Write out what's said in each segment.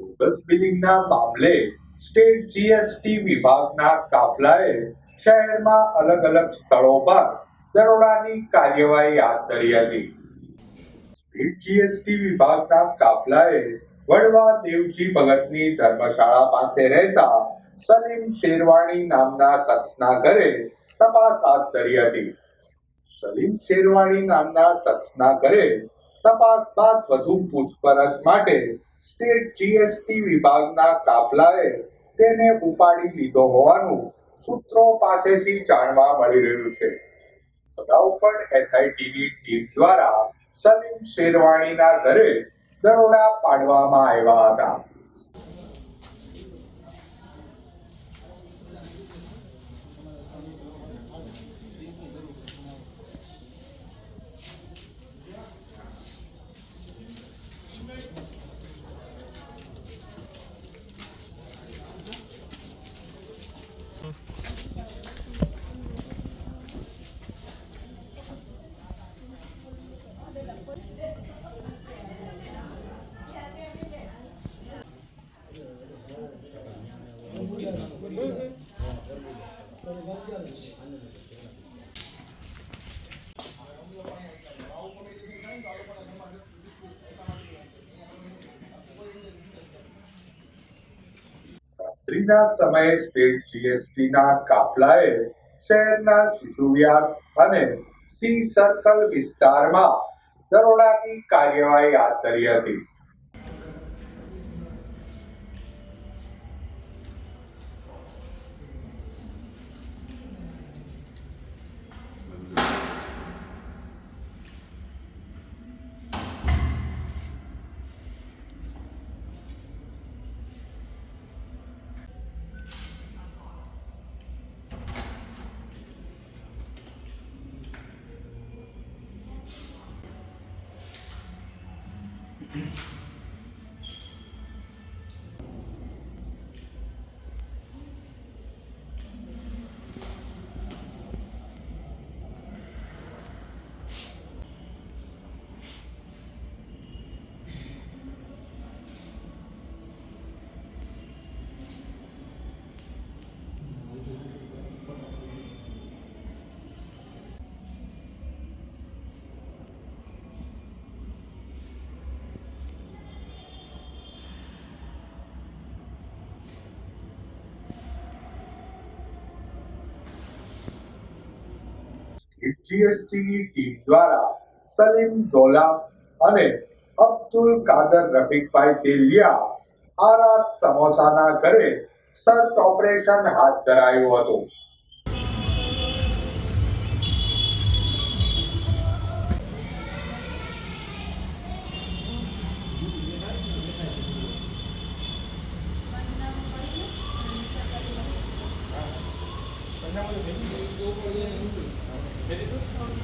Bogus બિલિંગના મામલે state GST વિભાગના કાફલાએ શહેરમાં અલગ અલગ સ્થળો પર દરોડાની કાર્યવાહી હાથ ધરી હતી. સ્ટેટ જીએસટી વિભાગના કાફલાએ વડવા દેવજી ભગતની ધર્મશાળા પાસે રહેતા સલીમ શેરવાણી નામના શખ્સના ઘરે તપાસ હાથ ધરી હતી. સલીમ શેરવાણી નામના શખ્સના ઘરે તપાસ બાદ વધુ પૂછપરછ માટે સ્ટેટ જીએસટી વિભાગના કાફલાએ તેને ઉપાડી લીધો હોવાનું સૂત્રો પાસેથી જાણવા મળી રહ્યું છે. અગાઉ પણ એસઆઈટીની ટીમ દ્વારા સલીમ શેરવાણીના ઘરે દરોડા પાડવામાં આવ્યા હતા. રાત્રિના સમયે સ્ટેટ જીએસટીના કાફલાએ શહેરના શિશુવિહાર અને સી સર્કલ વિસ્તારમાં દરોડાની કાર્યવાહી હાથ ધરી હતી. જીએસટીની ટીમ દ્વારા સલીમ દોલા અને અબ્દુલ કાદર રફીકભાઈ તેલિયા આરા સમોસાના ઘરે સર્ચ ઓપરેશન હાથ ધરાયું હતું. Ele não pode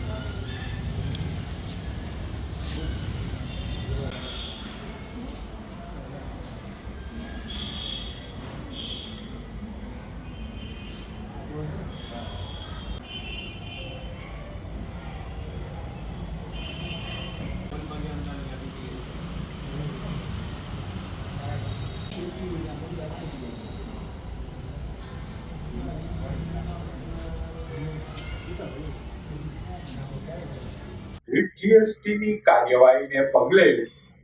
જીએસટીની કાર્યવાહીને પગલે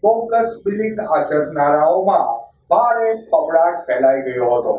બોગસ બિલિંગ આચરનારાઓમાં ભારે ફફડાટ ફેલાઈ ગયો હતો.